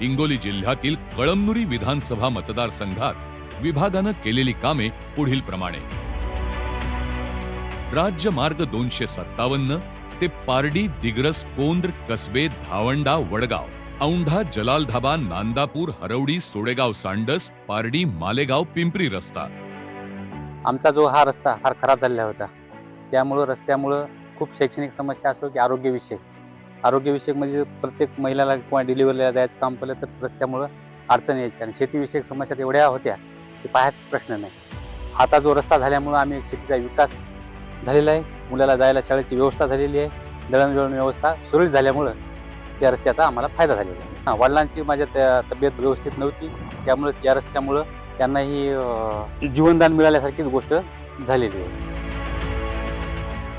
हिंगोली जिल्ह्यातील कळमनुरी विधानसभा मतदारसंघात विभागानं केलेली कामे पुढील प्रमाणे. राज्य मार्ग दोनशे सत्तावन्न ते पारडी दिग्रस कोंद्र कसबे धावंडा वडगाव औंढा जलाल धाबा नांदापूर हरवडी सोडेगाव सांडस पारडी मालेगाव पिंपरी रस्ता. आमचा जो हा रस्ता फार खराब झालेला होता त्यामुळं रस्त्यामुळं खूप शैक्षणिक समस्या असो की आरोग्यविषयक आरोग्यविषयक म्हणजे प्रत्येक महिलाला किंवा डिलिव्हरीला जायचं काम पडलं तर रस्त्यामुळं अडचण यायची. आणि शेतीविषयक समस्या एवढ्या होत्या की पाहायचा प्रश्न नाही. आता जो रस्ता झाल्यामुळं आम्ही शेतीचा विकास झालेला आहे. मुलाला जायला शाळेची व्यवस्था झालेली आहे. दळणवळण व्यवस्था सुरळीत झाल्यामुळं त्या रस्त्याचा आम्हाला फायदा झालेला आहे. हां वडिलांची माझ्या त्या तब्येत व्यवस्थित नव्हती. त्यामुळेच या रस्त्यामुळं त्यांनाही जीवनदान मिळाल्यासारखीच गोष्ट झालेली आहे.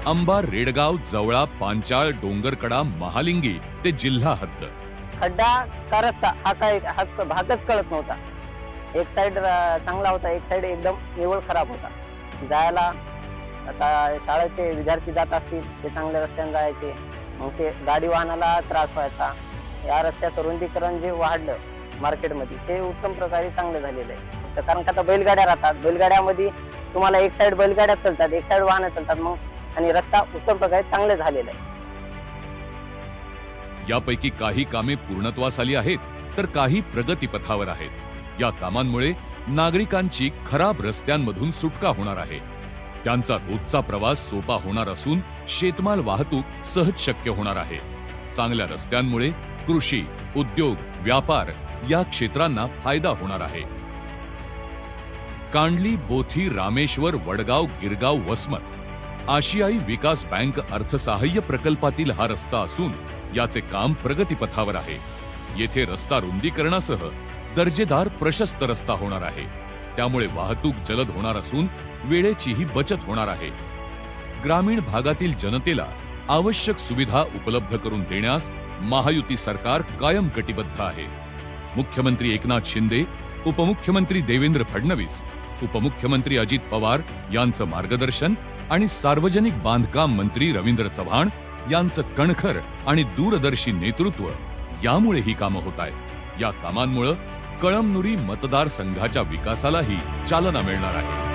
अंबा रेडगाव जवळा पांचाळ डोंगरकडा महालिंगी ते जिल्हा हद्द. खड्डा का रस्ता हा काय हा भागच कळत नव्हता. एक साइड चांगला होता एक साइड एकदम निवळ खराब होता. जायला आता शाळेचे विद्यार्थी जात असतील ते चांगल्या रस्त्याने जायचे. मग ते गाडी वाहनाला त्रास व्हायचा. या रस्त्याचं रुंदीकरण जे वाढलं मार्केटमध्ये ते उत्तम प्रकारे चांगलं झालेलं आहे. तर कारण का आता बैलगाड्या राहतात. बैलगाड्यामध्ये तुम्हाला एक साइड बैलगाड्या चालतात एक साइड वाहनं चालतात. मग आणि रस्ता उत्तम प्रकारे चांगले झालेला आहे. यापैकी काही कामे पूर्णत्वास आली आहेत तर काही प्रगतीपथावर आहेत. या कामांमुळे नागरिकांची खराब रस्त्यांमधून सुटका होणार आहे. त्यांचा रोजचा प्रवास सोपा होणार असून शेतमाल वाहतूक सहज शक्य होणार आहे. चांगल्या रस्त्यांमुळे कृषी उद्योग व्यापार या क्षेत्रांना फायदा होणार आहे. कांडली बोथी रामेश्वर वडगाव गिरगाव वसमत आशियाई विकास बँक अर्थसहाय्य प्रकल्पातील हा रस्ता असून याचे काम प्रगतीपथावर आहे. येथे रस्ता रुंदीकरणासह दर्जेदार प्रशस्त रस्ता होणार आहे. त्यामुळे वाहतूक जलद होणार असून वेळेचीही बचत होणार आहे. ग्रामीण भागातील जनतेला आवश्यक सुविधा उपलब्ध करून देण्यास महायुती सरकार कायम कटिबद्ध आहे. मुख्यमंत्री एकनाथ शिंदे उपमुख्यमंत्री देवेंद्र फडणवीस उपमुख्यमंत्री अजित पवार यांचं मार्गदर्शन आणि सार्वजनिक बांधकाम मंत्री रवींद्र चव्हाण यांचं कणखर आणि दूरदर्शी नेतृत्व यामुळे ही कामं होत आहेत. या कामांमुळे कळमनुरी मतदारसंघाच्या विकासालाही चालना मिळणार आहे.